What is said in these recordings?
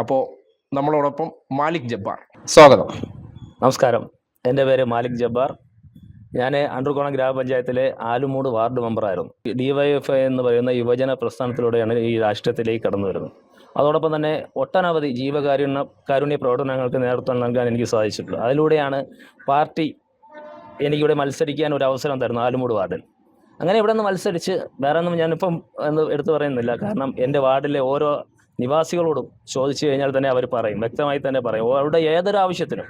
അപ്പോൾ നമ്മളോടൊപ്പം മാലിക് ജബ്ബാർ. സ്വാഗതം. നമസ്കാരം. എന്റെ പേര് മാലിക് ജബ്ബാർ. ഞാൻ അണ്ടർകോണം ഗ്രാമപഞ്ചായത്തിലെ ആലുമൂട് വാർഡ് മെമ്പറായിരുന്നു ഡി വൈ എഫ് ഐ എന്ന് പറയുന്ന യുവജന പ്രസ്ഥാനത്തിലൂടെയാണ് ഈ രാഷ്ട്രീയത്തിലേക്ക് കടന്നു വരുന്നത്. അതോടൊപ്പം തന്നെ ഒട്ടനവധി ജീവകാരുണ്യ കാരുണ്യ പ്രവർത്തനങ്ങൾക്ക് നേതൃത്വം നൽകാൻ എനിക്ക് സാധിച്ചിട്ടുള്ളത് അതിലൂടെയാണ് പാർട്ടി എനിക്കിവിടെ മത്സരിക്കാൻ ഒരു അവസരം തരുന്നത് ആലുമൂട് വാർഡിൽ. അങ്ങനെ ഇവിടെ നിന്ന് മത്സരിച്ച് വേറെ ഒന്നും ഞാനിപ്പം എന്ന് എടുത്തു പറയുന്നില്ല. കാരണം എന്റെ വാർഡിലെ ഓരോ നിവാസികളോടും ചോദിച്ചു കഴിഞ്ഞാൽ തന്നെ അവർ പറയും. വ്യക്തമായി തന്നെ പറയും. അവരുടെ ഏതൊരു ആവശ്യത്തിനും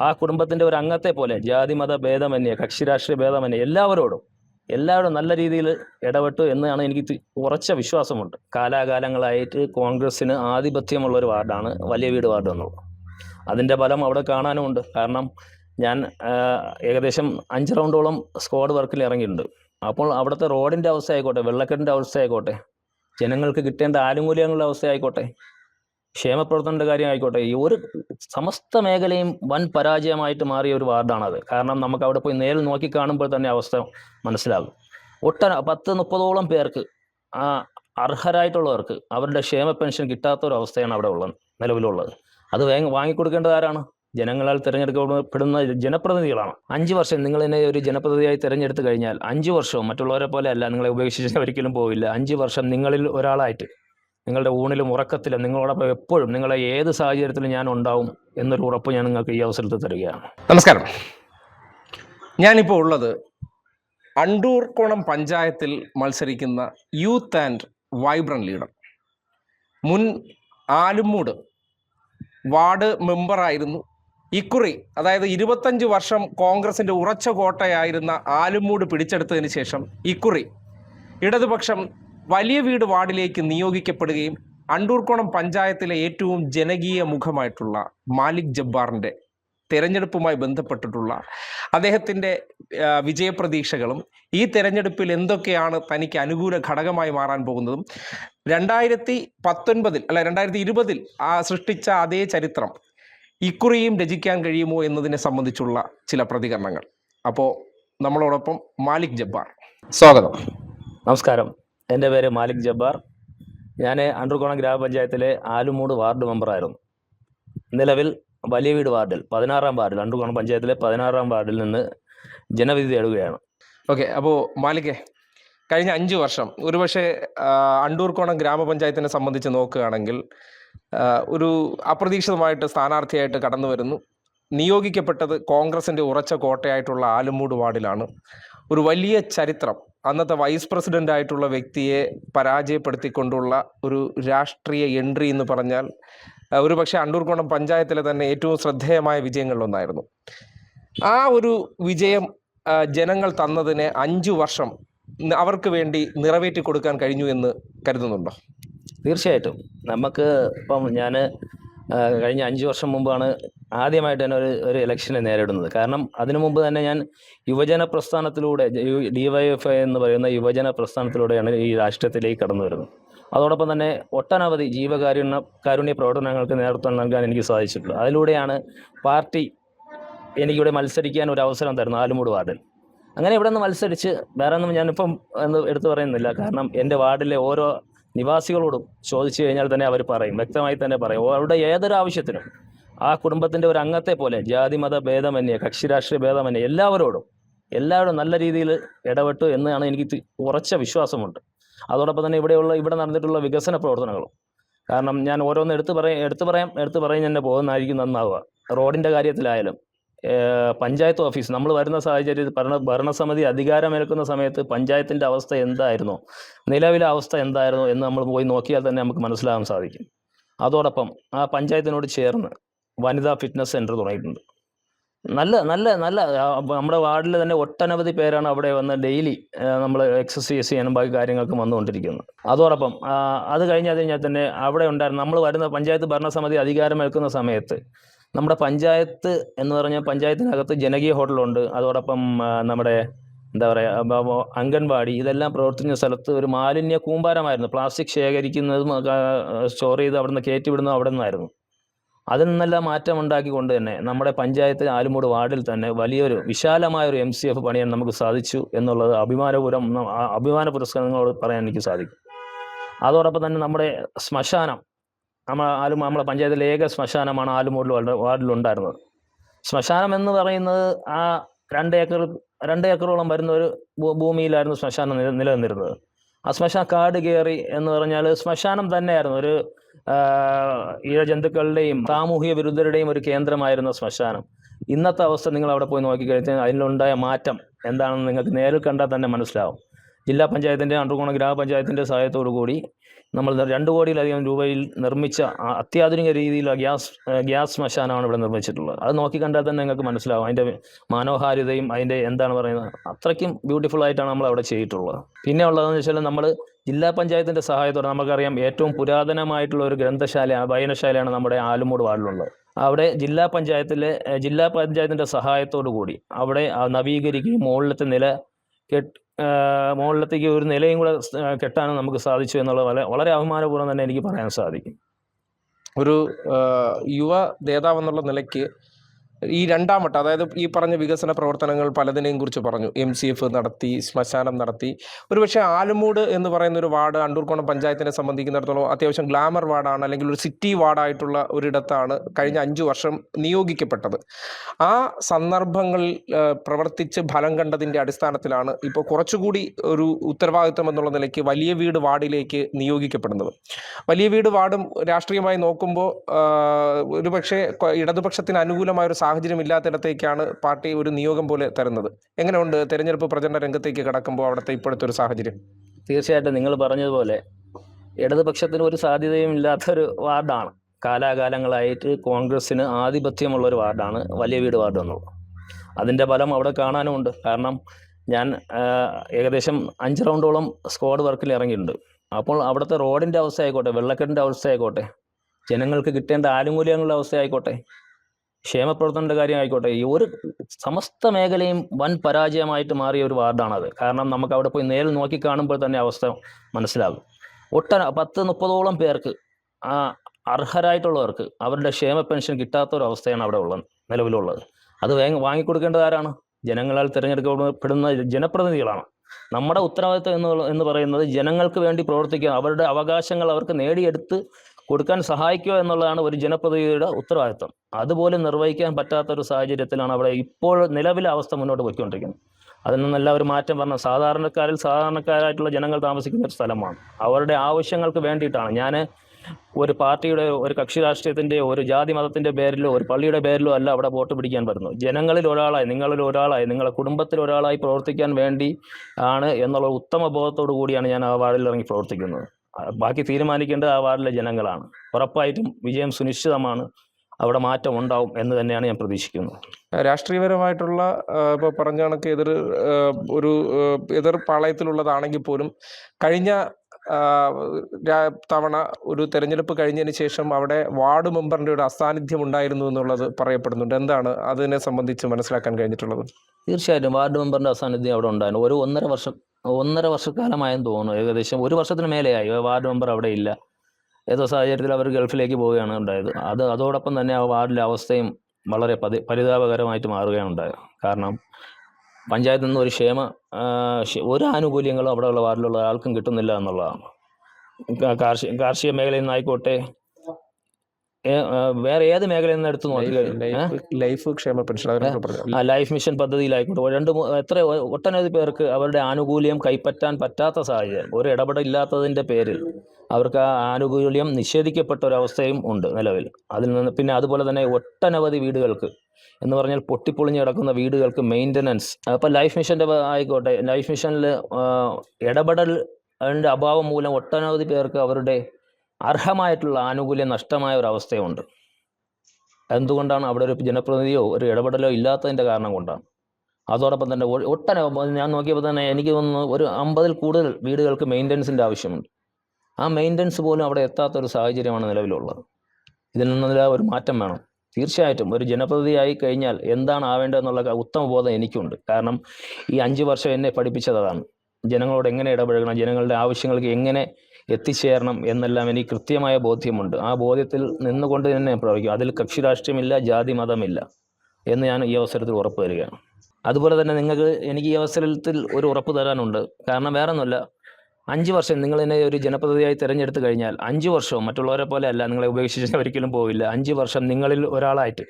ആ കുടുംബത്തിന്റെ ഒരു അംഗത്തെ പോലെ ജാതി മത ഭേദമന്യേ കക്ഷി രാഷ്ട്രീയ ഭേദമന്യേ എല്ലാവരോടും എല്ലാവരും നല്ല രീതിയിൽ ഇടപെട്ടു എന്നാണ് എനിക്ക് ഉറച്ച വിശ്വാസമുണ്ട്. കാലാകാലങ്ങളായിട്ട് കോൺഗ്രസ്സിന് ആധിപത്യമുള്ള ഒരു വാർഡാണ് വലിയ വീട് വാർഡ് എന്നുള്ളത്. അതിന്റെ ഫലം അവിടെ കാണാനുമുണ്ട്. കാരണം ഞാൻ ഏകദേശം അഞ്ച് റൗണ്ടോളം സ്ക്വാഡ് വർക്കിൽ ഇറങ്ങിയിട്ടുണ്ട്. അപ്പോൾ അവിടുത്തെ റോഡിന്റെ അവസ്ഥ ആയിക്കോട്ടെ വെള്ളക്കെട്ടിന്റെ അവസ്ഥ ആയിക്കോട്ടെ ജനങ്ങൾക്ക് കിട്ടേണ്ട ആനുകൂല്യങ്ങളുടെ അവസ്ഥ ആയിക്കോട്ടെ ക്ഷേമപ്രവർത്തനങ്ങളുടെ കാര്യം ആയിക്കോട്ടെ ഈ ഒരു സമസ്ത മേഖലയും വൻ പരാജയമായിട്ട് മാറിയ ഒരു വാർഡാണത്. കാരണം നമുക്ക് അവിടെ പോയി നേരിൽ നോക്കി കാണുമ്പോൾ തന്നെ അവസ്ഥ മനസ്സിലാകും. ഒട്ടന പത്ത് മുപ്പതോളം പേർക്ക് ആ അർഹരായിട്ടുള്ളവർക്ക് അവരുടെ ക്ഷേമ പെൻഷൻ കിട്ടാത്ത ഒരു അവസ്ഥയാണ് അവിടെ ഉള്ളത് നിലവിലുള്ളത്. അത് വാങ്ങിക്കൊടുക്കേണ്ടത് ആരാണ്? ജനങ്ങളാൽ തിരഞ്ഞെടുക്കപ്പെടുന്ന ജനപ്രതിനിധികളാണ്. അഞ്ച് വർഷം നിങ്ങൾ എന്നെ ഒരു ജനപ്രതിനിധിയായി തിരഞ്ഞെടുത്ത് കഴിഞ്ഞാൽ അഞ്ച് വർഷവും മറ്റുള്ളവരെ പോലെ അല്ല നിങ്ങളെ ഉപേക്ഷിച്ച് ഒരിക്കലും പോവില്ല. അഞ്ച് വർഷം നിങ്ങളിൽ ഒരാളായിട്ട് നിങ്ങളുടെ ഊണിലും ഉറക്കത്തിലും നിങ്ങളോടൊപ്പം എപ്പോഴും നിങ്ങളെ ഏത് സാഹചര്യത്തിലും ഞാൻ ഉണ്ടാവും എന്നൊരു ഉറപ്പ് ഞാൻ നിങ്ങൾക്ക് ഈ അവസരത്തിൽ തരികയാണ്. നമസ്കാരം. ഞാനിപ്പോൾ ഉള്ളത് അണ്ടൂർക്കോണം പഞ്ചായത്തിൽ മത്സരിക്കുന്ന യൂത്ത് ആൻഡ് വൈബ്രൻ ലീഡർ. മുൻ ആലുമൂട് വാർഡ് മെമ്പറായിരുന്നു ഇക്കുറി അതായത് ഇരുപത്തഞ്ച് വർഷം കോൺഗ്രസിന്റെ ഉറച്ച കോട്ടയായിരുന്ന ആലുമൂട് പിടിച്ചെടുത്തതിന് ശേഷം ഇക്കുറി ഇടതുപക്ഷം വലിയ വീട് വാർഡിലേക്ക് നിയോഗിക്കപ്പെടുകയും അണ്ടൂർക്കോണം പഞ്ചായത്തിലെ ഏറ്റവും ജനകീയ മുഖമായിട്ടുള്ള മാലിക് ജബ്ബാറിന്റെ തെരഞ്ഞെടുപ്പുമായി ബന്ധപ്പെട്ടിട്ടുള്ള അദ്ദേഹത്തിന്റെ വിജയപ്രതീക്ഷകളും ഈ തെരഞ്ഞെടുപ്പിൽ എന്തൊക്കെയാണ് തനിക്ക് അനുകൂല ഘടകമായി മാറാൻ പോകുന്നതും രണ്ടായിരത്തി പത്തൊൻപതിൽ അല്ല രണ്ടായിരത്തി ഇരുപതിൽ ആ സൃഷ്ടിച്ച അതേ ചരിത്രം ഇക്കുറിയും രചിക്കാൻ കഴിയുമോ എന്നതിനെ സംബന്ധിച്ചുള്ള ചില പ്രതികരണങ്ങൾ. അപ്പോൾ നമ്മളോടൊപ്പം മാലിക് ജബ്ബാർ. സ്വാഗതം. നമസ്കാരം. എന്റെ പേര് മാലിക് ജബ്ബാർ. ഞാൻ അണ്ടർകോണം ഗ്രാമപഞ്ചായത്തിലെ ആലുമൂട് വാർഡ് മെമ്പറായിരുന്നു. നിലവിൽ വലിയ വീട് വാർഡിൽ പതിനാറാം വാർഡിൽ അണ്ടർകോണം പഞ്ചായത്തിലെ പതിനാറാം വാർഡിൽ നിന്ന് ജനവിധി തേടുകയാണ്. ഓക്കെ അപ്പോൾ മാലികെ കഴിഞ്ഞ അഞ്ച് വർഷം ഒരുപക്ഷെ അണ്ടൂർക്കോണം ഗ്രാമപഞ്ചായത്തിനെ സംബന്ധിച്ച് നോക്കുകയാണെങ്കിൽ ഒരു അപ്രതീക്ഷിതമായിട്ട് സ്ഥാനാർത്ഥിയായിട്ട് കടന്നു വരുന്നു. നിയോഗിക്കപ്പെട്ടത് കോൺഗ്രസിന്റെ ഉറച്ച കോട്ടയായിട്ടുള്ള ആലുമൂട് വാർഡിലാണ്. ഒരു വലിയ ചരിത്രം. അന്നത്തെ വൈസ് പ്രസിഡന്റ് ആയിട്ടുള്ള വ്യക്തിയെ പരാജയപ്പെടുത്തിക്കൊണ്ടുള്ള ഒരു രാഷ്ട്രീയ എൻട്രി എന്ന് പറഞ്ഞാൽ ഒരു പക്ഷേ അണ്ടൂർക്കോണം പഞ്ചായത്തിലെ തന്നെ ഏറ്റവും ശ്രദ്ധേയമായ വിജയങ്ങളിലൊന്നായിരുന്നു. ആ ഒരു വിജയം ജനങ്ങൾ തന്നതിന് അഞ്ചു വർഷം അവർക്ക് വേണ്ടി നിറവേറ്റി കൊടുക്കാൻ കഴിഞ്ഞു എന്ന് കരുതുന്നുണ്ടോ? തീർച്ചയായിട്ടും. നമുക്ക് ഇപ്പം ഞാൻ കഴിഞ്ഞ അഞ്ച് വർഷം മുമ്പാണ് ആദ്യമായിട്ട് തന്നെ ഒരു ഒരു ഇലക്ഷനെ നേരിടുന്നത്. കാരണം അതിനു മുമ്പ് തന്നെ ഞാൻ യുവജന പ്രസ്ഥാനത്തിലൂടെ ഡി വൈ എഫ് ഐ എന്ന് പറയുന്ന യുവജന പ്രസ്ഥാനത്തിലൂടെയാണ് ഈ രാഷ്ട്രീയത്തിലേക്ക് കടന്നു വരുന്നത്. അതോടൊപ്പം തന്നെ ഒട്ടനവധി ജീവകാരുണ്യ കാരുണ്യ പ്രവർത്തനങ്ങൾക്ക് നേതൃത്വം നൽകാൻ എനിക്ക് സാധിച്ചിട്ടുള്ളത് അതിലൂടെയാണ് പാർട്ടി എനിക്കിവിടെ മത്സരിക്കാൻ ഒരു അവസരം തരുന്നത് ആലുമൂട് വാർഡിൽ. അങ്ങനെ ഇവിടെ നിന്ന് മത്സരിച്ച് വേറെ ഒന്നും ഞാനിപ്പം എന്ന് എടുത്തു പറയുന്നില്ല. കാരണം എന്റെ വാർഡിലെ ഓരോ നിവാസികളോടും ചോദിച്ചു കഴിഞ്ഞാൽ തന്നെ അവർ പറയും വ്യക്തമായി തന്നെ പറയും. അവരുടെ ഏതൊരു ആവശ്യത്തിനും ആ കുടുംബത്തിന്റെ ഒരു അംഗത്തെ പോലെ ജാതി മത ഭേദമന്യേ കക്ഷി രാഷ്ട്രീയ ഭേദമന്യേ എല്ലാവരോടും എല്ലാവരും നല്ല രീതിയിൽ ഇടപെട്ടു എന്നാണ് എനിക്ക് ഉറച്ച വിശ്വാസമുണ്ട്. അതോടൊപ്പം തന്നെ ഇവിടെയുള്ള ഇവിടെ നടന്നിട്ടുള്ള വികസന പ്രവർത്തനങ്ങളും. കാരണം ഞാൻ ഓരോന്ന് എടുത്തു പറയാം എടുത്തു പറയാം എടുത്തു പറയാൻ തന്നെ പോകുന്നതായിരിക്കും നന്നാവുക. റോഡിന്റെ കാര്യത്തിലായാലും പഞ്ചായത്ത് ഓഫീസ്. നമ്മൾ വരുന്ന സാഹചര്യത്തിൽ ഭരണ ഭരണസമിതി അധികാരമേൽക്കുന്ന സമയത്ത് പഞ്ചായത്തിന്റെ അവസ്ഥ എന്തായിരുന്നു? നിലവിലെ അവസ്ഥ എന്തായിരുന്നു എന്ന് നമ്മൾ പോയി നോക്കിയാൽ തന്നെ നമുക്ക് മനസ്സിലാകാൻ സാധിക്കും. അതോടൊപ്പം ആ പഞ്ചായത്തിനോട് ചേർന്ന് വനിതാ ഫിറ്റ്നസ് സെന്റർ തുടങ്ങിയിട്ടുണ്ട്. നല്ല നല്ല നല്ല നമ്മുടെ വാർഡിൽ തന്നെ ഒട്ടനവധി പേരാണ് അവിടെ വന്ന് ഡെയിലി നമ്മൾ എക്സസൈസ് ചെയ്യാനും ബാക്കി കാര്യങ്ങൾക്കും വന്നുകൊണ്ടിരിക്കുന്നത്. അതോടൊപ്പം അത് കഴിഞ്ഞാൽ കഴിഞ്ഞാൽ തന്നെ അവിടെ ഉണ്ടായിരുന്ന നമ്മൾ വരുന്ന പഞ്ചായത്ത് ഭരണസമിതി അധികാരമേൽക്കുന്ന സമയത്ത് നമ്മുടെ പഞ്ചായത്ത് എന്ന് പറഞ്ഞാൽ പഞ്ചായത്തിനകത്ത് ജനകീയ ഹോട്ടലുണ്ട്. അതോടൊപ്പം നമ്മുടെ എന്താ പറയുക അംഗൻവാടി ഇതെല്ലാം പ്രവർത്തിക്കുന്ന സ്ഥലത്ത് ഒരു മാലിന്യ കൂമ്പാരമായിരുന്നു. പ്ലാസ്റ്റിക് ശേഖരിക്കുന്നതും സ്റ്റോർ ചെയ്ത് അവിടുന്ന് കയറ്റിവിടുന്നതും അവിടെ നിന്നായിരുന്നു. അതിൽ നിന്നെല്ലാം മാറ്റം ഉണ്ടാക്കിക്കൊണ്ട് തന്നെ നമ്മുടെ പഞ്ചായത്ത് ആലുമൂട് വാർഡിൽ തന്നെ വലിയൊരു വിശാലമായ ഒരു എം സി എഫ് പണിയാൻ നമുക്ക് സാധിച്ചു എന്നുള്ളത് അഭിമാനപൂരം അഭിമാന പുരസ്കാരങ്ങളോട് പറയാൻ എനിക്ക് സാധിക്കും. അതോടൊപ്പം തന്നെ നമ്മുടെ ശ്മശാനം നമ്മൾ ആലും നമ്മളെ പഞ്ചായത്തിലെ ഏക ശ്മശാനമാണ് ആലുമൂടിൽ വാർഡിൽ ഉണ്ടായിരുന്നത് ശ്മശാനം എന്ന് പറയുന്നത് ആ രണ്ട് ഏക്കർ രണ്ട് ഏക്കറോളം വരുന്ന ഒരു ഭൂമിയിലായിരുന്നു ശ്മശാനം നില നിലനിന്നിരുന്നത്. ആ ശ്മശാന കാട് കയറി എന്ന് പറഞ്ഞാൽ ശ്മശാനം തന്നെയായിരുന്നു. ഒരു ഇഴജന്തുക്കളുടെയും സാമൂഹിക വിരുദ്ധരുടെയും ഒരു കേന്ദ്രമായിരുന്നു ശ്മശാനം. ഇന്നത്തെ അവസ്ഥ നിങ്ങൾ അവിടെ പോയി നോക്കിക്കഴിഞ്ഞാൽ അതിലുണ്ടായ മാറ്റം എന്താണെന്ന് നിങ്ങൾക്ക് നേരിൽ കണ്ടാൽ തന്നെ മനസ്സിലാവും. ജില്ലാ പഞ്ചായത്തിന്റെ അണ്ടർകോണ ഗ്രാമപഞ്ചായത്തിന്റെ കൂടി നമ്മൾ രണ്ട് കോടിയിലധികം രൂപയിൽ നിർമ്മിച്ച അത്യാധുനിക രീതിയിലുള്ള ഗ്യാസ് ഗ്യാസ് ശ്മശാനമാണ് ഇവിടെ നിർമ്മിച്ചിട്ടുള്ളത്. അത് നോക്കിക്കണ്ടാൽ തന്നെ നിങ്ങൾക്ക് മനസ്സിലാവും. അതിന്റെ മനോഹാരിതയും അതിന്റെ എന്താണ് പറയുന്നത് അത്രയ്ക്കും ബ്യൂട്ടിഫുൾ ആയിട്ടാണ് നമ്മൾ അവിടെ ചെയ്തിട്ടുള്ളത്. പിന്നെ ഉള്ളതെന്ന് വെച്ചാൽ നമ്മൾ ജില്ലാ പഞ്ചായത്തിന്റെ സഹായത്തോടെ നമുക്കറിയാം ഏറ്റവും പുരാതനമായിട്ടുള്ള ഒരു ഗ്രന്ഥശാല വായനശാലയാണ് നമ്മുടെ ആലുമൂട് വാർഡിലുള്ളത്. അവിടെ ജില്ലാ പഞ്ചായത്തിലെ ജില്ലാ പഞ്ചായത്തിന്റെ സഹായത്തോടു കൂടി അവിടെ നവീകരിക്കുകയും മുകളിലത്തെ നില കെട്ട് മുകളിലത്തേക്ക് ഒരു നിലയും കൂടെ കെട്ടാനും നമുക്ക് സാധിച്ചു എന്നുള്ളത് വളരെ വളരെ അഭിമാനപൂർവം തന്നെ എനിക്ക് പറയാൻ സാധിക്കും. ഒരു യുവ നേതാവ് എന്നുള്ള നിലയ്ക്ക് ഈ രണ്ടാം വട്ടം അതായത് ഈ പറഞ്ഞ വികസന പ്രവർത്തനങ്ങൾ പലതിനെയും കുറിച്ച് പറഞ്ഞു. എം സി എഫ് നടത്തി ശ്മശാനം നടത്തി. ഒരുപക്ഷെ ആലുമൂട് എന്ന് പറയുന്ന ഒരു വാർഡ് അണ്ടൂർക്കോണം പഞ്ചായത്തിനെ സംബന്ധിക്കുന്നിടത്തോളം അത്യാവശ്യം ഗ്ലാമർ വാർഡാണ് അല്ലെങ്കിൽ ഒരു സിറ്റി വാർഡായിട്ടുള്ള ഒരിടത്താണ് കഴിഞ്ഞ അഞ്ചു വർഷം നിയോഗിക്കപ്പെട്ടത്. ആ സന്ദർഭങ്ങളിൽ പ്രവർത്തിച്ച് ഫലം കണ്ടതിന്റെ അടിസ്ഥാനത്തിലാണ് ഇപ്പോൾ കുറച്ചുകൂടി ഒരു ഉത്തരവാദിത്വം എന്നുള്ള നിലയ്ക്ക് വലിയ വീട് വാർഡിലേക്ക് നിയോഗിക്കപ്പെടുന്നത്. വലിയ വീട് വാർഡും രാഷ്ട്രീയമായി നോക്കുമ്പോൾ ഒരുപക്ഷെ ഇടതുപക്ഷത്തിന് അനുകൂലമായ ഒരു സാഹചര്യം ഇല്ലാത്തിടത്തേക്കാണ് പാർട്ടി ഒരു നിയോഗം പോലെ തരുന്നത്. എങ്ങനെയുണ്ട് തെരഞ്ഞെടുപ്പ് പ്രചരണ രംഗത്തേക്ക് കടക്കുമ്പോൾ അവിടുത്തെ ഇപ്പോഴത്തെ ഒരു സാഹചര്യം? തീർച്ചയായിട്ടും നിങ്ങൾ പറഞ്ഞതുപോലെ ഇടതുപക്ഷത്തിന് ഒരു സാധ്യതയും ഇല്ലാത്തൊരു വാർഡാണ്. കാലാകാലങ്ങളായിട്ട് കോൺഗ്രസ്സിന് ആധിപത്യമുള്ള ഒരു വാർഡാണ് വലിയ വീട് വാർഡ് എന്നുള്ളത്. അതിന്റെ ഫലം അവിടെ കാണാനുമുണ്ട്. കാരണം ഞാൻ ഏകദേശം അഞ്ച് റൗണ്ടോളം സ്ക്വാഡ് വർക്കിൽ ഇറങ്ങിയിട്ടുണ്ട്. അപ്പോൾ അവിടുത്തെ റോഡിന്റെ അവസ്ഥ ആയിക്കോട്ടെ വെള്ളക്കെട്ടിന്റെ അവസ്ഥ ആയിക്കോട്ടെ ജനങ്ങൾക്ക് കിട്ടേണ്ട ആനുകൂല്യങ്ങളുടെ അവസ്ഥ ആയിക്കോട്ടെ ക്ഷേമപ്രവർത്തനങ്ങളുടെ കാര്യം ആയിക്കോട്ടെ ഈ ഒരു സമസ്ത മേഖലയും വൻ പരാജയമായിട്ട് മാറിയ ഒരു വാർഡാണത്. കാരണം നമുക്ക് അവിടെ പോയി നേരിൽ നോക്കി കാണുമ്പോൾ തന്നെ അവസ്ഥ മനസ്സിലാകും. ഒട്ടന പത്ത് മുപ്പതോളം പേർക്ക് ആ അർഹരായിട്ടുള്ളവർക്ക് അവരുടെ ക്ഷേമ പെൻഷൻ കിട്ടാത്ത ഒരു അവസ്ഥയാണ് അവിടെ ഉള്ളത് നിലവിലുള്ളത്. അത് വാങ്ങിക്കൊടുക്കേണ്ടത് ആരാണ്? ജനങ്ങളാൽ തിരഞ്ഞെടുക്കപ്പെടുന്ന ജനപ്രതിനിധികളാണ്. നമ്മുടെ ഉത്തരവാദിത്വം എന്ന് എന്ന് പറയുന്നത് ജനങ്ങൾക്ക് വേണ്ടി പ്രവർത്തിക്കുക അവരുടെ അവകാശങ്ങൾ അവർക്ക് നേടിയെടുത്ത് കൊടുക്കാൻ സഹായിക്കുക എന്നുള്ളതാണ് ഒരു ജനപ്രതിനിധിയുടെ ഉത്തരവാദിത്വം. അതുപോലെ നിർവഹിക്കാൻ പറ്റാത്ത ഒരു സാഹചര്യത്തിലാണ് അവിടെ ഇപ്പോൾ നിലവിലെ അവസ്ഥ മുന്നോട്ട് പോയിക്കൊണ്ടിരിക്കുന്നത്. അതിൽ നിന്നെല്ലാം ഒരു മാറ്റം പറഞ്ഞ സാധാരണക്കാരിൽ സാധാരണക്കാരായിട്ടുള്ള ജനങ്ങൾ താമസിക്കുന്ന ഒരു സ്ഥലമാണ്. അവരുടെ ആവശ്യങ്ങൾക്ക് വേണ്ടിയിട്ടാണ്. ഞാൻ ഒരു പാർട്ടിയുടെ ഒരു കക്ഷി രാഷ്ട്രീയത്തിന്റെ ഒരു ജാതി മതത്തിന്റെ പേരിലോ ഒരു പള്ളിയുടെ പേരിലോ അല്ല അവിടെ വോട്ട് പിടിക്കാൻ വരുന്നു ജനങ്ങളിൽ ഒരാളായി നിങ്ങളിൽ ഒരാളായി നിങ്ങളുടെ കുടുംബത്തിൽ ഒരാളായി പ്രവർത്തിക്കാൻ വേണ്ടി ആണ് എന്നുള്ള ഉത്തമ ബോധത്തോടു കൂടിയാണ് ഞാൻ ആ വാർഡിൽ ഇറങ്ങി പ്രവർത്തിക്കുന്നത്. ബാക്കി തീരുമാനിക്കേണ്ടത് ആ വാർഡിലെ ജനങ്ങളാണ്. ഉറപ്പായിട്ടും വിജയം സുനിശ്ചിതമാണ്. അവിടെ മാറ്റം ഉണ്ടാവും എന്ന് തന്നെയാണ് ഞാൻ പ്രതീക്ഷിക്കുന്നത് രാഷ്ട്രീയപരമായിട്ടുള്ള ഇപ്പോൾ പറഞ്ഞ കണക്ക് എതിർ ഒരു എതിർ പാളയത്തിലുള്ളതാണെങ്കിൽ പോലും കഴിഞ്ഞ തവണ ഒരു തെരഞ്ഞെടുപ്പ് കഴിഞ്ഞതിന് ശേഷം അവിടെ വാർഡ് മെമ്പറിന്റെ ഒരു അസാന്നിധ്യം ഉണ്ടായിരുന്നു എന്നുള്ളത് പറയപ്പെടുന്നുണ്ട്. എന്താണ് അതിനെ സംബന്ധിച്ച് മനസ്സിലാക്കാൻ കഴിഞ്ഞിട്ടുള്ളത്? തീർച്ചയായിട്ടും. വാർഡ് മെമ്പറിന്റെ അസാന്നിധ്യം അവിടെ ഉണ്ടായിരുന്നു. ഒരു ഒന്നര വർഷം ഒന്നര വർഷക്കാലമായെന്ന് തോന്നുന്നു. ഏകദേശം ഒരു വർഷത്തിന് മേലെയായി. വാർഡ് മെമ്പർ അവിടെ ഇല്ല. ഏതോ സാഹചര്യത്തിൽ അവർ ഗൾഫിലേക്ക് പോവുകയാണ് ഉണ്ടായത്. അത് അതോടൊപ്പം തന്നെ ആ വാർഡിലെ അവസ്ഥയും വളരെ പതി പരിതാപകരമായിട്ട് മാറുകയാണ് ഉണ്ടായത്. കാരണം പഞ്ചായത്തിൽ നിന്ന് ഒരു ക്ഷേമ ഒരു ആനുകൂല്യങ്ങളും അവിടെയുള്ള വാർഡിലുള്ള ആൾക്കും കിട്ടുന്നില്ല എന്നുള്ളതാണ്. കാർഷിക കാർഷിക മേഖലയിൽ നിന്നായിക്കോട്ടെ വേറെ ഏത് മേഖലയിൽ നിന്ന് എടുത്തു ലൈഫ് ലൈഫ് ക്ഷേമ പെൻഷൻ മിഷൻ പദ്ധതിയിലായിക്കോട്ടെ. രണ്ട് എത്ര ഒട്ടനവധി പേർക്ക് അവരുടെ ആനുകൂല്യം കൈപ്പറ്റാൻ പറ്റാത്ത സാഹചര്യം. ഒരു ഇടപെടില്ലാത്തതിന്റെ പേരിൽ അവർക്ക് ആ ആനുകൂല്യം നിഷേധിക്കപ്പെട്ട ഒരവസ്ഥയും ഉണ്ട് നിലവിൽ. അതിൽ നിന്ന് പിന്നെ അതുപോലെ തന്നെ ഒട്ടനവധി വീടുകൾക്ക് എന്ന് പറഞ്ഞാൽ പൊട്ടിപ്പൊളിഞ്ഞ് കിടക്കുന്ന വീടുകൾക്ക് മെയിന്റനൻസ് അപ്പോൾ ലൈഫ് മിഷന്റെ ആയിക്കോട്ടെ. ലൈഫ് മിഷനിൽ ഇടപെടൽ അതിന്റെ അഭാവം മൂലം ഒട്ടനവധി പേർക്ക് അവരുടെ അർഹമായിട്ടുള്ള ആനുകൂല്യം നഷ്ടമായ ഒരു അവസ്ഥയുണ്ട്. എന്തുകൊണ്ടാണ് അവിടെ ഒരു ജനപ്രതിനിധിയോ ഒരു ഇടപെടലോ ഇല്ലാത്തതിന്റെ കാരണം കൊണ്ടാണ്. അതോടൊപ്പം തന്നെ ഒട്ടനവധി ഞാൻ നോക്കിയപ്പോൾ തന്നെ എനിക്ക് തോന്നുന്നു ഒരു അമ്പതിൽ കൂടുതൽ വീടുകൾക്ക് മെയിന്റനൻസിന്റെ ആവശ്യമുണ്ട്. ആ മെയിന്റനൻസ് പോലും അവിടെ എത്താത്ത ഒരു സാഹചര്യമാണ് നിലവിലുള്ളത്. ഇതിൽ നിന്നതിൽ ഒരു മാറ്റം വേണം. തീർച്ചയായിട്ടും ഒരു ജനപ്രതിനിധിയായി കഴിഞ്ഞാൽ എന്താണ് ആവേണ്ടതെന്നുള്ള ക- ഉത്തമ ബോധം എനിക്കുണ്ട്. കാരണം ഈ അഞ്ച് വർഷം എന്നെ പഠിപ്പിച്ചത് അതാണ്. ജനങ്ങളോട് എങ്ങനെ ഇടപഴകണം? ജനങ്ങളുടെ ആവശ്യങ്ങൾക്ക് എങ്ങനെ എത്തിച്ചേരണം എന്നെല്ലാം എനിക്ക് കൃത്യമായ ബോധ്യമുണ്ട്. ആ ബോധ്യത്തിൽ നിന്നുകൊണ്ട് തന്നെ പ്രവർത്തിക്കും. അതിൽ കക്ഷി രാഷ്ട്രീയമില്ല ജാതി മതമില്ല എന്ന് ഞാൻ ഈ അവസരത്തിൽ ഉറപ്പ് തരികയാണ് അതുപോലെ തന്നെ നിങ്ങൾക്ക് എനിക്ക് ഈ അവസരത്തിൽ ഒരു ഉറപ്പ് തരാനുണ്ട്. കാരണം വേറെ ഒന്നുമല്ല അഞ്ച് വർഷം നിങ്ങൾ എന്നെ ഒരു ജനപ്രതിനിധിയായി തിരഞ്ഞെടുത്ത് കഴിഞ്ഞാൽ അഞ്ച് വർഷവും മറ്റുള്ളവരെ പോലെ അല്ല നിങ്ങളെ ഉപേക്ഷിച്ച് ഒരിക്കലും പോവില്ല. അഞ്ച് വർഷം നിങ്ങളിൽ ഒരാളായിട്ട്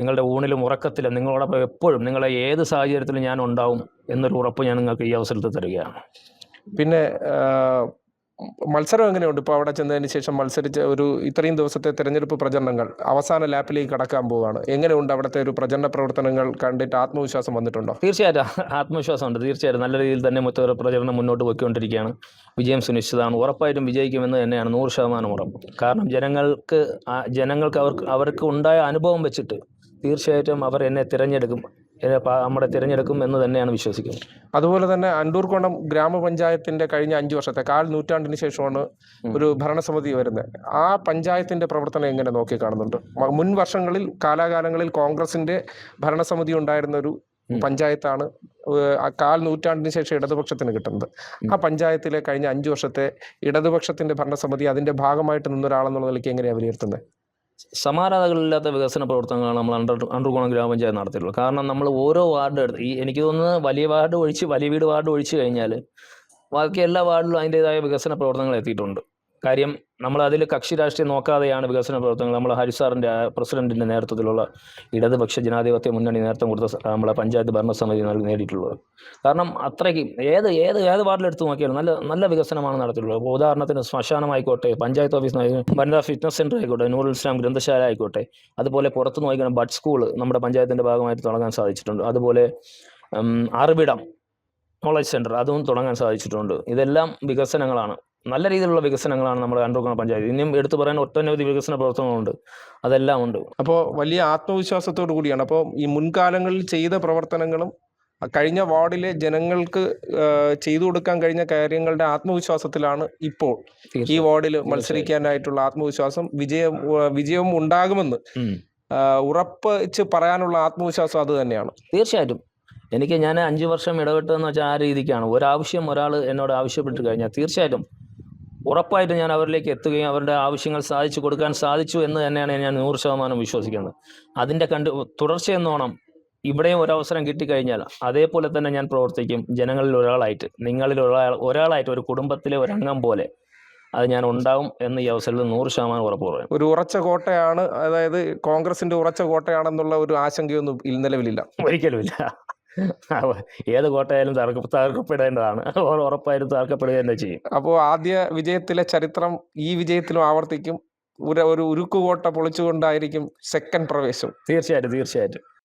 നിങ്ങളുടെ ഊണിലും ഉറക്കത്തിലും നിങ്ങളോടൊപ്പം എപ്പോഴും നിങ്ങളെ ഏത് സാഹചര്യത്തിലും ഞാൻ ഉണ്ടാവും എന്നൊരു ഉറപ്പ് ഞാൻ നിങ്ങൾക്ക് ഈ അവസരത്തിൽ തരികയാണ്. പിന്നെ മത്സരം എങ്ങനെയുണ്ട്? ഇപ്പോൾ അവിടെ ചെന്നതിന് ശേഷം മത്സരിച്ച ഒരു ഇത്രയും ദിവസത്തെ തെരഞ്ഞെടുപ്പ് പ്രചരണങ്ങൾ അവസാന ലാപ്പിലേക്ക് കടക്കാൻ പോവുകയാണ് എങ്ങനെയുണ്ട് അവിടുത്തെ ഒരു പ്രചരണ പ്രവർത്തനങ്ങൾ കണ്ടിട്ട് ആത്മവിശ്വാസം വന്നിട്ടുണ്ടോ? തീർച്ചയായിട്ടും ആത്മവിശ്വാസമുണ്ട് തീർച്ചയായിട്ടും നല്ല രീതിയിൽ തന്നെ മൊത്ത പ്രചരണം മുന്നോട്ട് പോയിക്കൊണ്ടിരിക്കുകയാണ്. വിജയം സുനിശ്ചിതമാണ്. ഉറപ്പായിട്ടും വിജയിക്കുമെന്ന് തന്നെയാണ് നൂറ് ശതമാനം ഉറപ്പ്. കാരണം ജനങ്ങൾക്ക് ജനങ്ങൾക്ക് അവർക്ക് അവർക്ക് ഉണ്ടായ അനുഭവം വെച്ചിട്ട് തീർച്ചയായിട്ടും അവർ എന്നെ തിരഞ്ഞെടുക്കും. നമ്മുടെ തിരഞ്ഞെടുക്കും എന്ന് തന്നെയാണ് വിശ്വസിക്കുന്നത്. അതുപോലെ തന്നെ അണ്ടൂർക്കോണം ഗ്രാമപഞ്ചായത്തിന്റെ കഴിഞ്ഞ അഞ്ചു വർഷത്തെ കാൽ നൂറ്റാണ്ടിന് ശേഷമാണ് ഒരു ഭരണസമിതി വരുന്നത്. ആ പഞ്ചായത്തിന്റെ പ്രവർത്തനം എങ്ങനെ നോക്കി കാണുന്നുണ്ട് മുൻ വർഷങ്ങളിൽ കാലാകാലങ്ങളിൽ കോൺഗ്രസിന്റെ ഭരണസമിതി ഉണ്ടായിരുന്ന ഒരു പഞ്ചായത്താണ് കാൽ നൂറ്റാണ്ടിന് ശേഷം ഇടതുപക്ഷത്തിന് കിട്ടുന്നത്. ആ പഞ്ചായത്തിലെ കഴിഞ്ഞ അഞ്ചു വർഷത്തെ ഇടതുപക്ഷത്തിന്റെ ഭരണസമിതി അതിന്റെ ഭാഗമായിട്ട് നിന്നൊരാളെന്നുള്ള നിലയ്ക്ക് എങ്ങനെയാണ് വിലയിരുത്തുന്നത്? സമാനതകളില്ലാത്ത വികസന പ്രവർത്തനങ്ങളാണ് നമ്മൾ അണ്ടർ അണ്ടർകോണം ഗ്രാമപഞ്ചായത്ത് നടത്തിയിട്ടുള്ളത്. കാരണം നമ്മൾ ഓരോ വാർഡ് എടുത്ത് ഈ എനിക്ക് തോന്നുന്നത് വലിയ വാർഡ് ഒഴിച്ച് വലിയ വീട് വാർഡ് ഒഴിച്ച് കഴിഞ്ഞാൽ ബാക്കി എല്ലാ വാർഡിലും അതിന്റേതായ വികസന പ്രവർത്തനങ്ങൾ എത്തിയിട്ടുണ്ട്. കാര്യം നമ്മൾ അതിൽ കക്ഷി രാഷ്ട്രീയം നോക്കാതെയാണ് വികസന പ്രവർത്തനങ്ങൾ. നമ്മൾ ഹരിസാറിന്റെ പ്രസിഡന്റിന്റെ നേതൃത്വത്തിലുള്ള ഇടതുപക്ഷ ജനാധിപത്യ മുന്നണി നേതൃത്വം കൊടുത്ത നമ്മളെ പഞ്ചായത്ത് ഭരണസമിതി നേടിയിട്ടുള്ളത്. കാരണം അത്രയ്ക്ക് ഏത് ഏത് ഏത് വാർഡിലെടുത്ത് നോക്കിയാലും നല്ല നല്ല വികസനമാണ് നടത്തിയിട്ടുള്ളത്. അപ്പോൾ ഉദാഹരണത്തിന് ശ്മശാനമായിക്കോട്ടെ പഞ്ചായത്ത് ഓഫീസ് വനിതാ ഫിറ്റ്നസ് സെന്റർ ആയിക്കോട്ടെ നൂറുൽ ഇസ്ലാം ഗ്രന്ഥശാല ആയിക്കോട്ടെ അതുപോലെ പുറത്ത് നോക്കിയാൽ ബഡ് സ്കൂൾ നമ്മുടെ പഞ്ചായത്തിന്റെ ഭാഗമായിട്ട് തുടങ്ങാൻ സാധിച്ചിട്ടുണ്ട്. അതുപോലെ അറിവിടം നോളജ് സെന്റർ അതും തുടങ്ങാൻ സാധിച്ചിട്ടുണ്ട്. ഇതെല്ലാം വികസനങ്ങളാണ്. നല്ല രീതിയിലുള്ള വികസനങ്ങളാണ് നമ്മുടെ അണ്ടർകോണ പഞ്ചായത്ത്. ഇനിയും എടുത്തു പറയാൻ ഒട്ടനവധി വികസന പ്രവർത്തനങ്ങളുണ്ട്. അതെല്ലാം ഉണ്ട്. അപ്പോൾ വലിയ ആത്മവിശ്വാസത്തോടു കൂടിയാണ്. അപ്പോൾ ഈ മുൻകാലങ്ങളിൽ ചെയ്ത പ്രവർത്തനങ്ങളും കഴിഞ്ഞ വാർഡിലെ ജനങ്ങൾക്ക് ചെയ്തു കൊടുക്കാൻ കഴിഞ്ഞ കാര്യങ്ങളുടെ ആത്മവിശ്വാസത്തിലാണ് ഇപ്പോൾ ഈ വാർഡിൽ മത്സരിക്കാനായിട്ടുള്ള ആത്മവിശ്വാസം വിജയം വിജയം ഉണ്ടാകുമെന്ന് ഉറപ്പിച്ച് പറയാനുള്ള ആത്മവിശ്വാസം അത് തന്നെയാണ്. തീർച്ചയായിട്ടും. എനിക്ക് ഞാൻ അഞ്ച് വർഷം ഇടപെട്ടതെന്ന് വെച്ചാൽ ആ രീതിക്കാണ്. ഒരാവശ്യം ഒരാൾ എന്നോട് ആവശ്യപ്പെട്ട് കഴിഞ്ഞാൽ തീർച്ചയായിട്ടും ഉറപ്പായിട്ടും ഞാൻ അവരിലേക്ക് എത്തുകയും അവരുടെ ആവശ്യങ്ങൾ സാധിച്ചു കൊടുക്കാൻ സാധിച്ചു എന്ന് തന്നെയാണ് ഞാൻ നൂറ് ശതമാനം വിശ്വസിക്കുന്നത്. അതിന്റെ കണ്ട് തുടർച്ചയെന്നോണം ഇവിടെയും ഒരവസരം കിട്ടിക്കഴിഞ്ഞാൽ അതേപോലെ തന്നെ ഞാൻ പ്രവർത്തിക്കും. ജനങ്ങളിൽ ഒരാളായിട്ട് നിങ്ങളിൽ ഒരാൾ ഒരാളായിട്ട് ഒരു കുടുംബത്തിലെ ഒരംഗം പോലെ അത് ഞാൻ ഉണ്ടാവും എന്ന് ഈ അവസരത്തിൽ നൂറ് ശതമാനം ഉറപ്പ് പറയും. ഒരു ഉറച്ച കോട്ടയാണ് അതായത് കോൺഗ്രസിന്റെ ഉറച്ച കോട്ടയാണെന്നുള്ള ഒരു ആശങ്കയൊന്നും നിലവിലില്ല. ഒരിക്കലുമില്ല ഏത് കോട്ടയായാലും തകർക്ക തകർക്കപ്പെടേണ്ടതാണ്. ഉറപ്പായാലും തകർക്കപ്പെടുക തന്നെ ചെയ്യും. അപ്പോൾ ആദ്യ വിജയത്തിലെ ചരിത്രം ഈ വിജയത്തിലും ആവർത്തിക്കും. ഒരു ഒരു ഉരുക്കുകോട്ട പൊളിച്ചുകൊണ്ടായിരിക്കും സെക്കൻഡ് പ്രവേശം. തീർച്ചയായിട്ടും തീർച്ചയായിട്ടും.